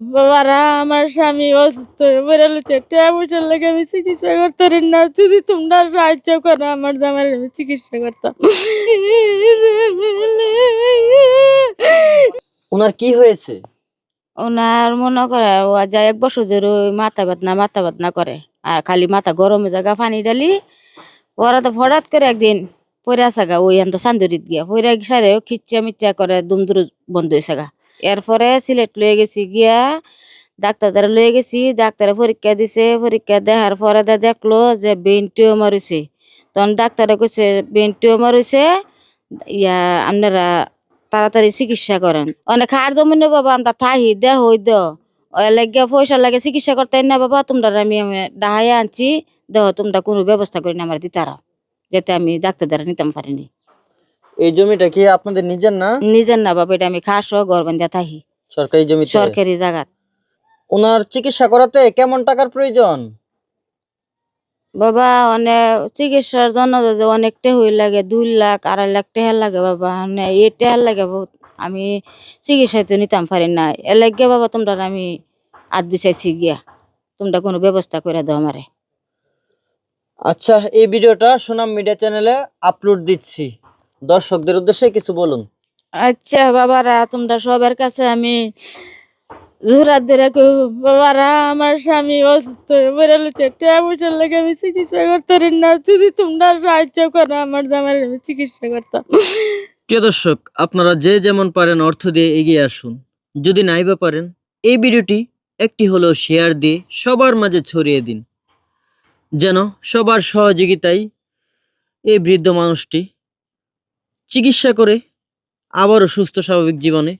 বাবারা আমার স্বামী অসুস্থ হয়ে পড়ে রয়েছে টাকা পয়সার লেগে আমি চিকিৎসা করতে না। যদি তোমরা সাহায্য করো আমার জামাই আমি চিকিৎসা করতাম। ওনার কি হয়েছে? ওনার মনে করে ও যা এক বছর ধরে ওই মাথা বেদনা মাথা বেদনা করে। আর খালি মাথা গরমে জায়গা পানি ডালি ওরা তো হঠাৎ করে একদিন পরে আসা ওই আনতে সান্দুরিত গিয়া। পরে সারে খিচ্চা মিচ্চা করে দুমদুর বন্ধ হয়েছে গা। এরপরে সিলেট লয়ে গেছি গিয়া ডাক্তার দ্বারা লয়ে গেছি, ডাক্তারে পরীক্ষা দিছে, পরীক্ষা দেখার পরে দে দেখল যে ব্রেন টিউমার তখন ডাক্তারে কইছে, ব্রেন টিউমার ইয়া আপনারা তাড়াতাড়ি চিকিৎসা করেন। অনেক খার জমিন বাবা, আমরা থাহি, দে হই, দ। লাগে পয়সা লাগে চিকিৎসা করতে না বাবা, তোমরা আমি আমি ডাহাই আনছি, দেহ তোমরা কোনো ব্যবস্থা করি না, আমার দিতারা, যাতে আমি ডাক্তার দ্বারা নিতাম পারিনি। এই জমিটা কি আপনাদের নিজের না? নিজের না বাবা এটা আমি খাস ঘর বান্ধা থাহি সরকারি জমি সরকারি জায়গাত ওনার চিকিৎসা করাতে কেমন টাকার প্রয়োজন? বাবা অনেক চিকিৎসার জন্য যদি অনেক টেহুই লাগে দুই লাখ আড়াই লাখ টেহার লাগে বাবা এই টেহার লাগে বহুত আমি চিকিৎসা তো নিতাম পারি না। এর লাগে বাবা তোমরা আমি আত বিচাইছি গিয়া। তোমরা কোনো ব্যবস্থা করে দাও আমারে। আচ্ছা এই ভিডিওটা সোনাম মিডিয়া চ্যানেলে আপলোড দিচ্ছি। দর্শকদের উদ্দেশ্যে কিছু বলুন। আচ্ছা বাবারা তোমরা সবার কাছে আমি জোরাত ধরে কই বাবারা আমার স্বামী অসুস্থ হয়ে পড়ে আমি চিকিৎসা করতে না। যদি তোমরা সাহায্য করো আমার জামাই আমি চিকিৎসা করতাম। প্রিয় দর্শক আপনারা যে যেমন পারেন অর্থ দিয়ে এগিয়ে আসুন। যদি নাই বা পারেন এই ভিডিওটি একটি হলো শেয়ার দিয়ে সবার মাঝে ছড়িয়ে দিন। যেন সবার সহযোগিতায় এই বৃদ্ধ মানুষটি চিকিৎসা করে আবারও সুস্থ স্বাভাবিক জীবনে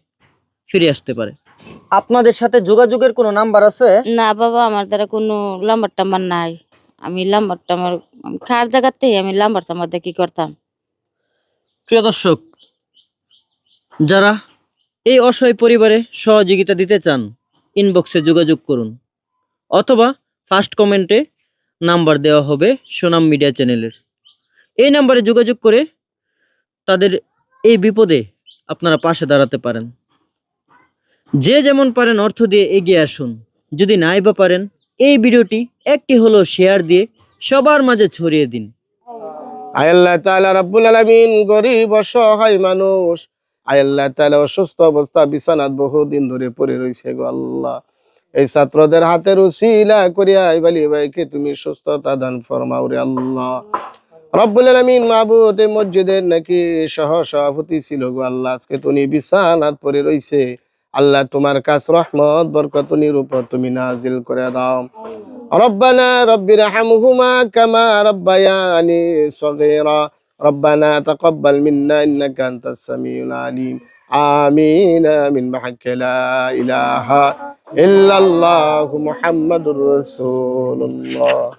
ফিরে আসতে পারে। আপনাদের সাথে যোগাযোগের কোনো নাম্বার আছে? না বাবা আমার দ্বারা কোনো লাম্বার টাম্বার নাই। আমি লাম্বার টাম্বার খার জায়গাতেই আমি লাম্বার টাম্বার দিয়ে কি করতাম? প্রিয় দর্শক যারা এই অসহায় পরিবারে সহযোগিতা দিতে চান ইনবক্সে যোগাযোগ করুন অথবা ফার্স্ট কমেন্টে নাম্বার দেওয়া হবে সোনাম মিডিয়া চ্যানেলের এই নাম্বারে যোগাযোগ করে তাদের এই বিপদে আপনারা পাশে দাঁড়াতে পারেন। যে যেমন পারেন অর্থ দিয়ে এগিয়ে আসুন। যদি নাই বা পারেন, এই ভিডিওটি একটি হলো শেয়ার দিয়ে সবার মাঝে ছড়িয়ে দিন। আয়াল্লাহ তাআলা রাব্বুল আলামিন গরিব অসহায় মানুষ। আয়াল্লাহ তাআলা অসুস্থ অবস্থা বিছানাত বহুদিন ধরে পড়ে রইছে গো আল্লাহ। এই ছাত্রদের হাতের উসিলা করিয়া ইবালি ভাইকে তুমি সুস্থতা দান ফরমাও রে আল্লাহ। রব্বুল আলামিন মাহবুদ এই মসজিদের নাকি সহ সভাপতি ছিল গো আল্লাহ আজকে তুমি বিছানাত পড়ে রইছে আল্লাহ তোমার কাছ রহমত বরকত উপর তুমি নাজিল করে দাও ربنا رب ارحمهما كما ربياني صغيرا ربنا تقبل منا انك انت السميع العليم آمين من بحق لا إله إلا الله محمد رسول الله